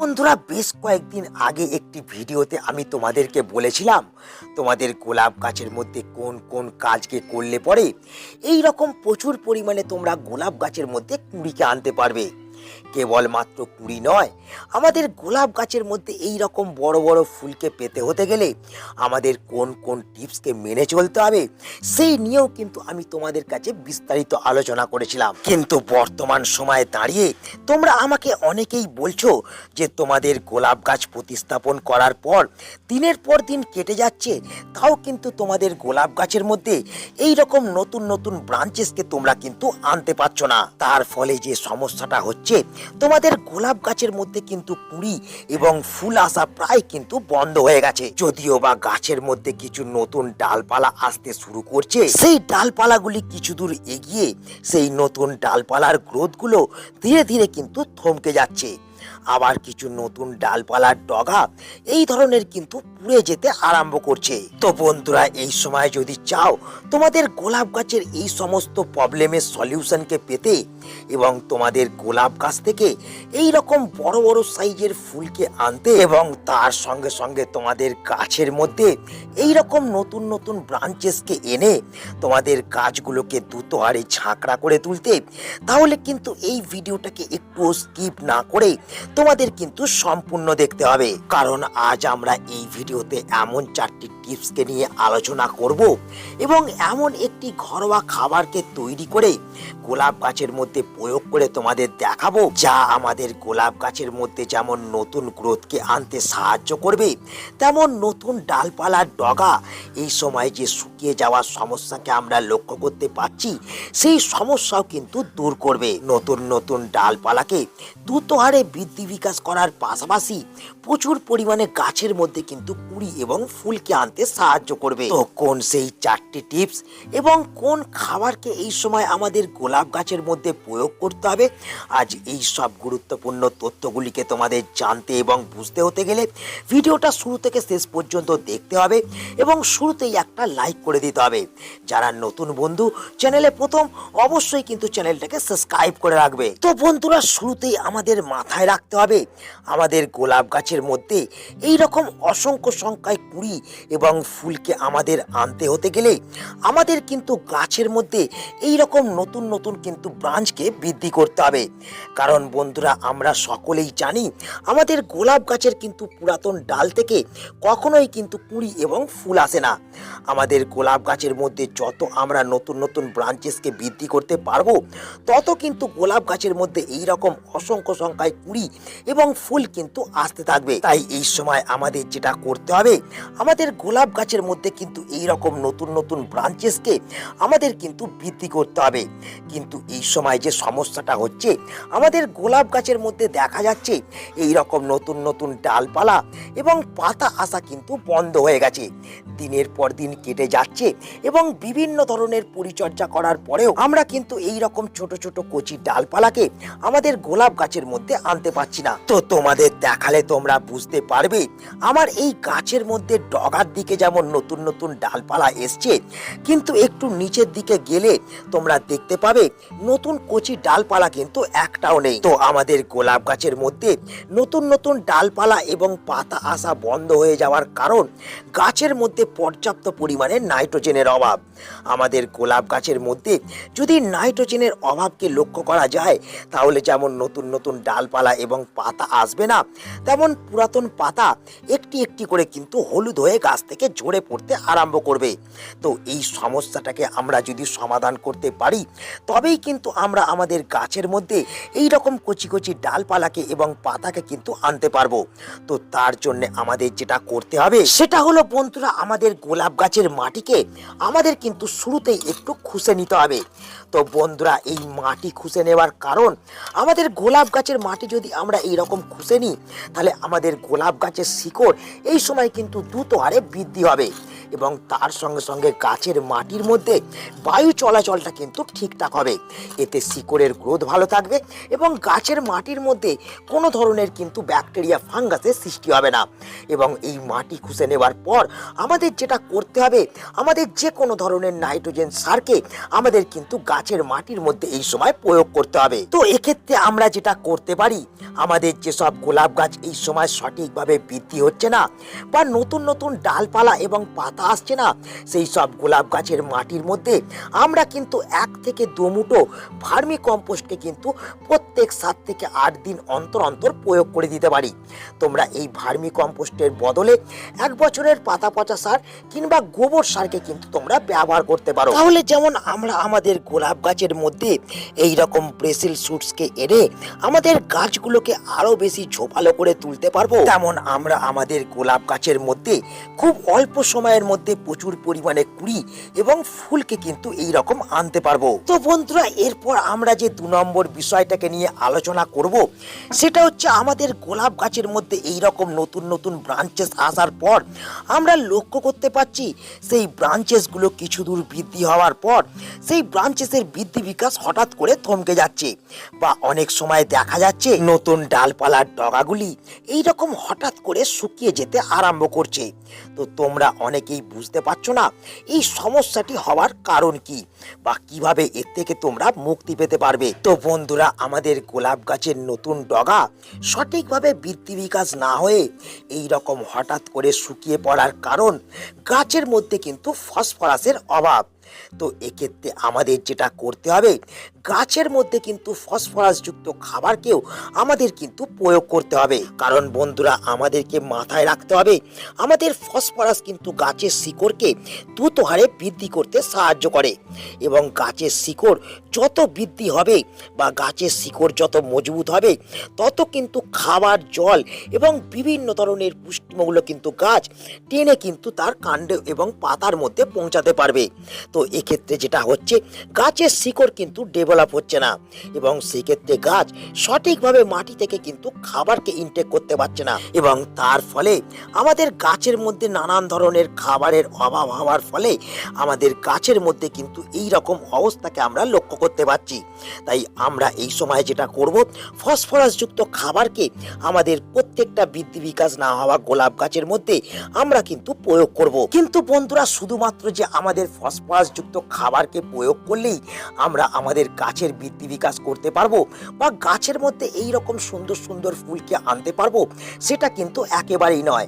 বন্ধুরা, বেশ কয়েকদিন আগে একটি ভিডিওতে আমি তোমাদেরকে বলেছিলাম, তোমাদের গোলাপ গাছের মধ্যে কোন কোন কাজকে করলে পরে এই রকম প্রচুর পরিমাণে তোমরা গোলাপ গাছের মধ্যে কুড়িকে আনতে পারবে। কেবলমাত্র কুড়ি নয়, আমাদের গোলাপ গাছের মধ্যে এই রকম বড় বড় ফুলকে পেতে হতে গেলে আমাদের কোন কোন টিপসকে মেনে চলতে হবে, সেই নিয়েও কিন্তু আমি তোমাদের কাছে বিস্তারিত আলোচনা করেছিলাম। কিন্তু বর্তমান সময়ে দাঁড়িয়ে তোমরা আমাকে অনেকেই বলছো যে তোমাদের গোলাপ গাছ প্রতিস্থাপন করার পর দিনের পর দিন কেটে যাচ্ছে, তাও কিন্তু তোমাদের গোলাপ গাছের মধ্যে এই রকম নতুন নতুন ব্রাঞ্চেসকে তোমরা কিন্তু আনতে পারছ না। তার ফলে যে সমস্যাটা হচ্ছে তোমাদের গোলাপ গাছের মধ্যে কিন্তু কুড়ি এবং ফুল আসা প্রায় কিন্তু বন্ধ হয়ে গেছে। যদিও বা গাছের মধ্যে কিছু নতুন ডালপালা আসতে শুরু করছে, সেই ডালপালাগুলি কিছু দূর এগিয়ে সেই নতুন ডালপালার গ্রোথগুলো ধীরে ধীরে কিন্তু থমকে যাচ্ছে। আবার কিছু নতুন ডালপালার ডগা এই ধরনের কিন্তু পুড়ে যেতে আরম্ভ করছে। তো বন্ধুরা, এই সময় যদি চাও, তোমাদের গোলাপ গাছের এই সমস্ত প্রবলেমের সলিউশনকে পেতে এবং তোমাদের গোলাপ গাছ থেকে এই রকম বড় বড় সাইজের ফুলকে আনতে এবং তার সঙ্গে সঙ্গে তোমাদের গাছের মধ্যে এই রকম নতুন নতুন ব্রাঞ্চেসকে এনে তোমাদের গাছগুলোকে দ্রুত হারে ঝাঁকড়া করে তুলতে, তাহলে কিন্তু এই ভিডিওটাকে একটু স্কিপ না করে তোমাদের কিন্তু সম্পূর্ণ দেখতে হবে। কারণ আজ আমরা এই ভিডিওতে এমন চারটি টিপসকে নিয়ে আলোচনা করব এবং এমন একটি ঘরোয়া খাবারকে তৈরি করে গোলাপ গাছের মধ্যে প্রয়োগ করে তোমাদের দেখাবো, যা আমাদের গোলাপ গাছের মধ্যে যেমন নতুন গ্রোথকে আনতে সাহায্য করবে, তেমন নতুন ডালপালার ডগা এই সময় যে শুকিয়ে যাওয়ার সমস্যাকে আমরা লক্ষ্য করতে পারছি, সেই সমস্যাও কিন্তু দূর করবে। নতুন নতুন ডালপালাকে দ্রুত হারে বৃদ্ধি বিকাশ করার পাশাপাশি প্রচুর পরিমাণে গাছের মধ্যে কিন্তু কুড়ি এবং ফুলকে আনতে সাহায্য করবে। তো কোন সেই চারটি টিপস এবং কোন খাবারকে এই সময় আমাদের গোলাপ গাছের মধ্যে প্রয়োগ করতে হবে? আজ এই সব গুরুত্বপূর্ণ তথ্যগুলিকে তোমাদের জানতে এবং বুঝতে হতে গেলে ভিডিওটা শুরু থেকে শেষ পর্যন্ত দেখতে হবে এবং শুরুতেই একটা লাইক করে দিতে হবে। যারা নতুন বন্ধু, চ্যানেলে প্রথম, অবশ্যই কিন্তু চ্যানেলটাকে সাবস্ক্রাইব করে রাখবে। তো বন্ধুরা, শুরুতেই আমাদের মাথায় রাখতে হবে। আমাদের গোলাপ গাছের মধ্যে এই রকম অসংখ্য সংখ্যায় কুড়ি এবং ফুলকে আমাদের আনতে হতে গেলে আমাদের কিন্তু গাছের মধ্যে এই রকম নতুন নতুন কিন্তু ব্রাঞ্চকে বৃদ্ধি করতে হবে। কারণ বন্ধুরা, আমরা সকলেই জানি, আমাদের গোলাপ গাছের কিন্তু পুরাতন ডাল থেকে কখনোই কিন্তু কুড়ি এবং ফুল আসে না। আমাদের গোলাপ গাছের মধ্যে যত আমরা নতুন নতুন ব্রাঞ্চেসকে বৃদ্ধি করতে পারব, তত কিন্তু গোলাপ গাছের মধ্যে এই রকম অসংখ্য সংখ্যায় কুড়ি এবং ফুল কিন্তু আসতে থাকবে। তাই এই সময় আমাদের যেটা করতে হবে, আমাদের গোলাপ গাছের মধ্যে কিন্তু এই রকম নতুন নতুন ব্রাঞ্চেসকে আমাদের কিন্তু বৃদ্ধি করতে হবে। কিন্তু এই সময় যে সমস্যাটা হচ্ছে, আমাদের গোলাপ গাছের মধ্যে দেখা যাচ্ছে এই রকম নতুন নতুন ডালপালা এবং পাতা আসা কিন্তু বন্ধ হয়ে গেছে। দিনের পর দিন কেটে যাচ্ছে এবং বিভিন্ন ধরনের পরিচর্যা করার পরেও আমরা কিন্তু এই রকম ছোট ছোট কচি ডালপালাকে আমাদের গোলাপ গাছের মধ্যে আনতে পারছি না। তো তোমাদের দেখালে তোমরা বুঝতে পারবে, আমার এই গাছের মধ্যে ডগার দিকে যেমন নতুন নতুন ডালপালা এসছে, কিন্তু একটু নিচের দিকে গেলে তোমরা দেখতে পাবে নতুন কচি ডালপালা কিন্তু একটাও নেই। তো আমাদের গোলাপ গাছের মধ্যে নতুন নতুন ডালপালা এবং পাতা আসা বন্ধ হয়ে যাওয়ার কারণ গাছের মধ্যে পর্যাপ্ত পরিমাণে নাইট্রোজেনের অভাব। আমাদের গোলাপ গাছের মধ্যে যদি নাইট্রোজেনের অভাবকে লক্ষ্য করা যায়, তাহলে যেমন নতুন নতুন ডালপালা এবং পাতা আসবে না, তেমন পুরাতন পাতা একটি একটি করে কিন্তু হলুদ হয়ে গাছ থেকে ঝরে পড়তে আরম্ভ করবে। তো এই সমস্যাটাকে আমরা যদি সমাধান করতে পারি, তবেই কিন্তু আমরা আমাদের গাছের মধ্যে এই রকম কচি কচি ডালপালাকে এবং পাতাকে কিন্তু আনতে পারব। তো তার জন্য আমাদের যেটা করতে হবে, সেটা হলো বন্ধুরা আমাদের গোলাপ গাছের মাটিকে আমাদের কিন্তু শুরুতেই একটু খুশে নিতে হবে। তো বন্ধুরা, এই মাটি খুশে নেওয়ার কারণ, আমাদের গোলাপ গাছের মাটি যদি আমরা এই রকম খুশে নিই, তাহলে আমাদের গোলাপ গাছের শিকড় এই সময় কিন্তু দ্রুত হারে বৃদ্ধি হবে এবং তার সঙ্গে সঙ্গে গাছের মাটির মধ্যে বায়ু চলাচলটা কিন্তু ঠিকঠাক হবে। এতে শিকড়ের গ্রোথ ভালো থাকবে এবং গাছের মাটির মধ্যে কোনো ধরনের কিন্তু ব্যাকটেরিয়া, ফাঙ্গাসের সৃষ্টি হবে না। এবং এই মাটি খুঁজে নেওয়ার পর আমাদের যেটা করতে হবে, আমাদের যে কোনো ধরনের ধরনের নাইট্রোজেন সারকে আমাদের কিন্তু গাছের মাটির মধ্যে এই সময় প্রয়োগ করতে হবে। তো এক্ষেত্রে আমরা যেটা করতে পারি, আমাদের যেসব গোলাপ গাছ এই সময় সঠিকভাবে বৃদ্ধি হচ্ছে না বা নতুন নতুন ডালপালা এবং পাতা আসছে না, সেই সব গোলাপ গাছের মাটির মধ্যে আমরা কিন্তু এক থেকে দু মুঠো ভার্মি কম্পোস্টকে কিন্তু প্রত্যেক সাত থেকে আট দিন অন্তর অন্তর প্রয়োগ করে দিতে পারি। তোমরা এই ভার্মি কম্পোস্টের বদলে এক বছরের পাতা পচা সার কিংবা গোবর সারকে কিন্তু তোমরা ব্যবহার করতে পারো। তাহলে যেমন আমরা আমাদের গোলাপ গাছের মধ্যে এই রকম ব্রেসিল শুটসকে এনে আমাদের গাছগুলোকে আরও বেশি ঝোপালো করে তুলতে পারব, তেমন আমরা আমাদের গোলাপ গাছের মধ্যে খুব অল্প সময়ের মধ্যে প্রচুর পরিমাণে কুড়ি এবং ফুলকে কিন্তু এই রকম আনতে পারব। তো বন্ধুরা, এরপর আমরা যে দু নম্বর বিষয়টাকে নিয়ে আলোচনা করব, সেটা হচ্ছে আমাদের গোলাপ গাছের মধ্যে এই রকম নতুন নতুন ব্রাঞ্চেস আসার পর আমরা লক্ষ্য করতে পারছি, সেই ব্রাঞ্চেসগুলো কিছু দূর বৃদ্ধি হওয়ার পর সেই ব্রাঞ্চেসের বৃদ্ধি বিকাশ হঠাৎ করে থমকে যাচ্ছে বা অনেক সময় দেখা যাচ্ছে নতুন ডালপালার ডগাগুলি এই রকম হঠাৎ করে শুকিয়ে যেতে আরম্ভ করছে। তো তোমরা অনেকেই বুঝতে পারছ না এই সমস্যাটি হওয়ার কারণ কি বা কীভাবে এর থেকে তোমরা মুক্তি পেতে পারবে। তো বন্ধুরা, আমাদের গোলাপ গাছের নতুন ডগা সঠিকভাবে বৃদ্ধি বিকাশ না হয়ে এই রকম হঠাৎ করে শুকিয়ে পড়ার কারণ গাছের মধ্যে কিন্তু ফসফরাসের অভাব। তো এক্ষেত্রে আমাদের যেটা করতে হবে, গাছের মধ্যে কিন্তু ফসফরাসযুক্ত খাবারকেও আমাদের কিন্তু প্রয়োগ করতে হবে। কারণ বন্ধুরা, আমাদেরকে মাথায় রাখতে হবে, আমাদের ফসফরাস কিন্তু গাছের শিকড়কে দ্রুত হারে বৃদ্ধি করতে সাহায্য করে এবং গাছের শিকড় যত বৃদ্ধি হবে বা গাছের শিকড় যত মজবুত হবে, তত কিন্তু খাবার, জল এবং বিভিন্ন ধরনের পুষ্টিমূল্য কিন্তু গাছ টেনে কিন্তু তার কাণ্ড এবং পাতার মধ্যে পৌঁছাতে পারবে। তো এক্ষেত্রে যেটা হচ্ছে, গাছের শিকড় কিন্তু ডেভেলপ হচ্ছে না। এবং সেক্ষেত্রে গাছ সঠিকভাবে মাটি থেকে কিন্তু খাবারকে ইনটেক করতে পারছে না। এবং তার ফলে আমাদের গাছের মধ্যে নানান ধরনের খাবারের অভাব হওয়ার ফলে আমাদের গাছের মধ্যে কিন্তু এই রকম অবস্থাকে আমরা লক্ষ্য করতে পারছি। তাই আমরা এই সময় যেটা করব, ফসফরাসযুক্ত খাবারকে আমাদের প্রত্যেকটা বৃদ্ধি বিকাশ না হওয়া গোলাপ গাছের মধ্যে আমরা কিন্তু প্রয়োগ করব। কিন্তু বন্ধুরা, শুধুমাত্র যে আমাদের ফসফরাসযুক্ত খাবারকে প্রয়োগ করলেই আমরা আমাদের গাছের বৃদ্ধি বিকাশ করতে পারব বা গাছের মধ্যে এই রকম সুন্দর সুন্দর ফুলকে আনতে পারব, সেটা কিন্তু একেবারেই নয়।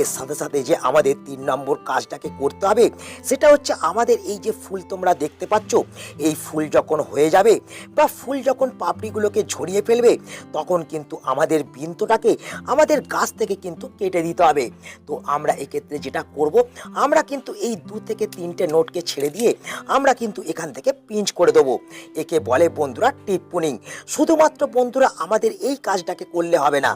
এর সাথে সাথে যে আমাদের তিন নম্বর কাজটাকে করতে হবে, সেটা হচ্ছে আমাদের এই যে ফুল তোমরা দেখতে পাচ্ছ, এই ফুল যখন হয়ে যাবে বা ফুল যখন পাপড়িগুলোকে ঝরিয়ে ফেলবে, তখন কিন্তু আমাদের বিন্দুটাকে আমাদের গাছ থেকে কিন্তু কেটে দিতে হবে। তো আমরা এক্ষেত্রে যেটা করব, আমরা কিন্তু এই দু থেকে তিনটে নোটকে ছেড়ে দিয়ে আমরা কিন্তু এখান থেকে পিঞ্চ করে দেবো। একে বলে বন্ধুরা টিপ্পুনিং শুধুমাত্র বন্ধুরা আমাদের এই কাজটাকে করলে হবে না।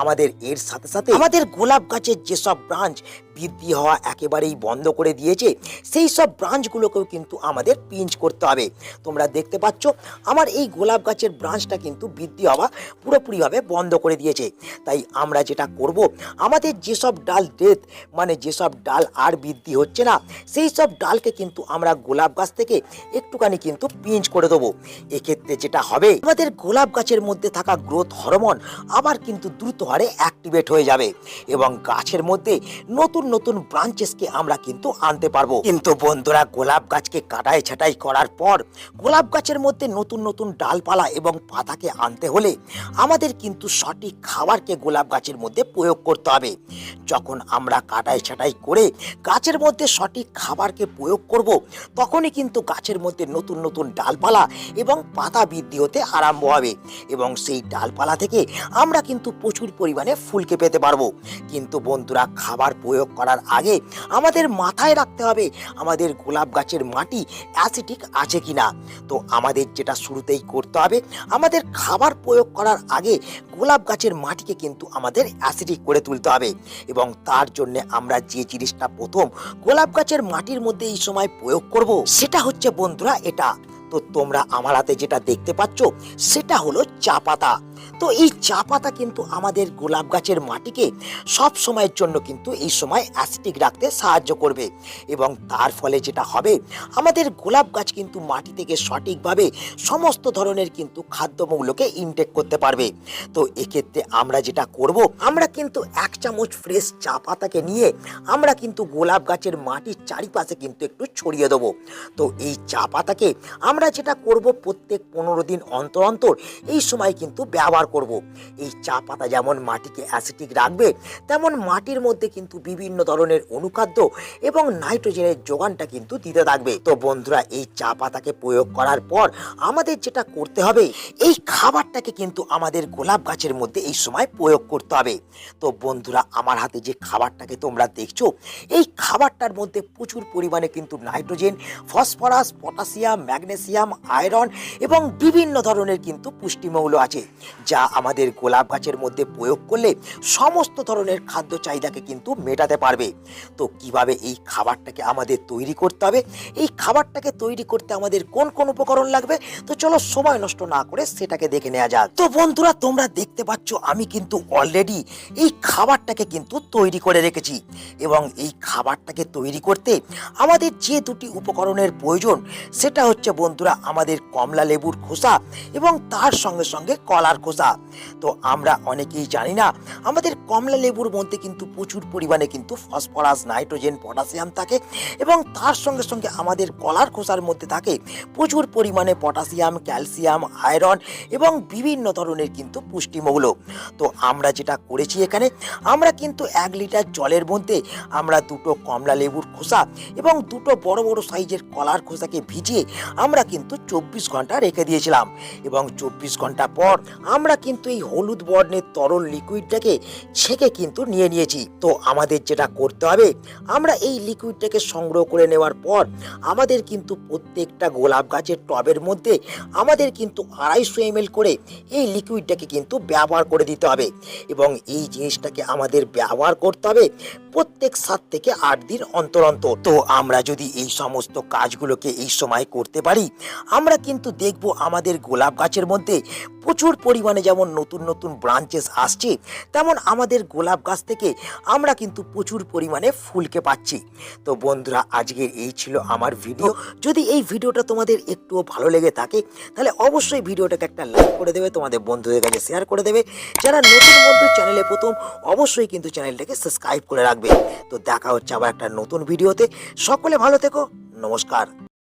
আমাদের এর সাথে সাথে আমাদের গোলাপ গাছের যেসব ব্রাঞ্চ বৃদ্ধি হওয়া একেবারেই বন্ধ করে দিয়েছে, সেই সব ব্রাঞ্চগুলোকেও কিন্তু আমাদের পিঞ্চ করতে হবে। তোমরা দেখতে পাচ্ছ, আমার এই গোলাপ গাছের ব্রাঞ্চটা কিন্তু বৃদ্ধি হওয়া পুরোপুরিভাবে বন্ধ করে দিয়েছে। তাই আমরা যেটা করব, আমাদের যেসব ডাল ডেথ মানে যেসব ডাল আর বৃদ্ধি হচ্ছে না, সেই সব ডালকে কিন্তু আমরা গোলাপ গাছ থেকে একটুখানি কিন্তু পিঞ্চ করে দেবো। এক্ষেত্রে যেটা হবে, আমাদের গোলাপ গাছের মধ্যে থাকা গ্রোথ হরমোন আবার কিন্তু দ্রুত হারে অ্যাক্টিভেট হয়ে যাবে এবং গাছের মধ্যে নতুন নতুন নতুন ব্রাঞ্চেসকে আমরা কিন্তু আনতে পারব। কিন্তু বন্ধুরা, গোলাপ গাছকে কাটাই ছাটাই করার পর গোলাপ গাছের মধ্যে নতুন নতুন ডালপালা এবং পাতাকে আনতে হলে আমাদের কিন্তু সঠিক খাবারকে গোলাপ গাছের মধ্যে প্রয়োগ করতে হবে। যখন আমরা কাটাই ছাটাই করে গাছের মধ্যে সঠিক খাবারকে প্রয়োগ করব, তখনই কিন্তু গাছের মধ্যে নতুন নতুন ডালপালা এবং পাতা বৃদ্ধি হতে আরম্ভ হবে এবং সেই ডালপালা থেকে আমরা কিন্তু প্রচুর পরিমাণে ফুলকে পেতে পারব। কিন্তু বন্ধুরা, খাবার প্রয়োগ করার আগে আমাদের মাথায় রাখতে হবে আমাদের গোলাপ গাছের মাটি অ্যাসিটিক আছে কি না তো আমাদের যেটা শুরুতেই করতে হবে, আমাদের খাবার প্রয়োগ করার আগে গোলাপ গাছের মাটিকে কিন্তু আমাদের অ্যাসিডিক করে তুলতে হবে এবং তার জন্য আমরা যে জিনিসটা প্রথম গোলাপ গাছের মাটির মধ্যে এই সময় প্রয়োগ করব, সেটা হচ্ছে বন্ধুরা এটা। তো তোমরা আমার হাতে যেটা দেখতে পাচ্ছ, সেটা হলো চা পাতা। তো এই চা পাতা কিন্তু আমাদের গোলাপ গাছের মাটিকে সব সময়ের জন্য কিন্তু এই সময় অ্যাসিটিক রাখতে সাহায্য করবে। এবং তার ফলে যেটা হবে, আমাদের গোলাপ গাছ কিন্তু মাটি থেকে সঠিকভাবে সমস্ত ধরনের কিন্তু খাদ্যমূলকে ইনটেক করতে পারবে। তো এক্ষেত্রে আমরা যেটা করব, আমরা কিন্তু এক চামচ ফ্রেশ চা পাতাকে নিয়ে আমরা কিন্তু গোলাপ গাছের মাটির চারিপাশে কিন্তু একটু ছড়িয়ে দেবো। তো এই চা পাতাকে আমরা যেটা করব প্রত্যেক পনেরো দিন অন্তর অন্তর, এই সময় কিন্তু ব্যবহার করব। এই চা পাতা যেমন মাটিকে অ্যাসিটিক রাখবে, তেমন মাটির মধ্যে কিন্তু বিভিন্ন ধরনের অনুখাদ্য এবং নাইট্রোজেনের যোগানটা কিন্তু দিতে থাকবে। তো বন্ধুরা, এই চা পাতাকে প্রয়োগ করার পর আমাদের যেটা করতে হবে, এই খাবারটাকে কিন্তু আমাদের গোলাপ গাছের মধ্যে এই সময় প্রয়োগ করতে হবে। তো বন্ধুরা, আমার হাতে যে খাবারটাকে তোমরা দেখছ, এই খাবারটার মধ্যে প্রচুর পরিমাণে কিন্তু nitrogen phosphorus potassium magnesium iron এবং বিভিন্ন ধরনের কিন্তু পুষ্টিমৌল আছে। যা আমাদের গোলাপ গাছের মধ্যে প্রয়োগ করলে সমস্ত ধরনের খাদ্য চাহিদাকে কিন্তু মেটাতে পারবে। তো কীভাবে এই খাবারটাকে আমাদের তৈরি করতে হবে? এই খাবারটাকে তৈরি করতে আমাদের কোন কোন উপকরণ লাগবে? তো চলো সময় নষ্ট না করে সেটাকে দেখে নেওয়া যাক। তো বন্ধুরা, তোমরা দেখতে পাচ্ছ আমি কিন্তু অলরেডি এই খাবারটাকে কিন্তু তৈরি করে রেখেছি। এবং এই খাবারটাকে তৈরি করতে আমাদের যে দুটি উপকরণের প্রয়োজন, সেটা হচ্ছে বন্ধুরা আমাদের কমলা লেবুর খোসা এবং তার সঙ্গে সঙ্গে কলার খোসা। তো আমরা অনেকেই জানি না, আমাদের কমলা লেবুর মধ্যে কিন্তু প্রচুর পরিমাণে কিন্তু ফসফরাস, নাইট্রোজেন, পটাশিয়াম থাকে এবং তার সঙ্গে সঙ্গে আমাদের কলার খোসার মধ্যে থাকে প্রচুর পরিমাণে পটাশিয়াম, ক্যালসিয়াম, আয়রন এবং বিভিন্ন ধরনের কিন্তু পুষ্টিমৌল। তো আমরা যেটা করেছি এখানে, আমরা কিন্তু এক লিটার জলের মধ্যে আমরা দুটো কমলা লেবুর খোসা এবং দুটো বড় বড় সাইজের কলার খোসাকে ভিজিয়ে আমরা কিন্তু চব্বিশ ঘণ্টা রেখে দিয়েছিলাম এবং চব্বিশ ঘণ্টা পর আমরা কিন্তু এই হলুদ বর্ণের তরল লিকুইডটাকে ছেঁকে কিন্তু নিয়ে নিয়েছি। তো আমাদের যেটা করতে হবে, আমরা এই লিকুইডটাকে সংগ্রহ করে নেওয়ার পর আমাদের কিন্তু প্রত্যেকটা গোলাপ গাছের টবের মধ্যে আমাদের কিন্তু আড়াইশো এম করে এই লিকুইডটাকে কিন্তু ব্যবহার করে দিতে হবে। এবং এই জিনিসটাকে আমাদের ব্যবহার করতে হবে প্রত্যেক সাত থেকে আট দিন অন্তর অন্তর। তো আমরা যদি এই সমস্ত কাজগুলোকে এই সময় করতে পারি, আমরা কিন্তু দেখব আমাদের গোলাপ গাছের মধ্যে প্রচুর পরিমাণে যেমন নতুন নতুন ব্রাঞ্চেস আসছে, তেমন আমাদের গোলাপ গাছ থেকে আমরা কিন্তু প্রচুর পরিমাণে ফুলকে পাচ্ছি। তো বন্ধুরা, আজকের এই ছিল আমার ভিডিও যদি এই ভিডিওটা তোমাদের একটুও ভালো লেগে থাকে, তাহলে অবশ্যই ভিডিওটাকে একটা লাইক করে দেবে, তোমাদের বন্ধুদের কাছে শেয়ার করে দেবে। যারা নতুন বন্ধু চ্যানেলে প্রথম, অবশ্যই কিন্তু চ্যানেলটাকে সাবস্ক্রাইব করে রাখবে। তো দেখা হচ্ছে আবার একটা নতুন ভিডিওতে সকলে ভালো থেকো, নমস্কার।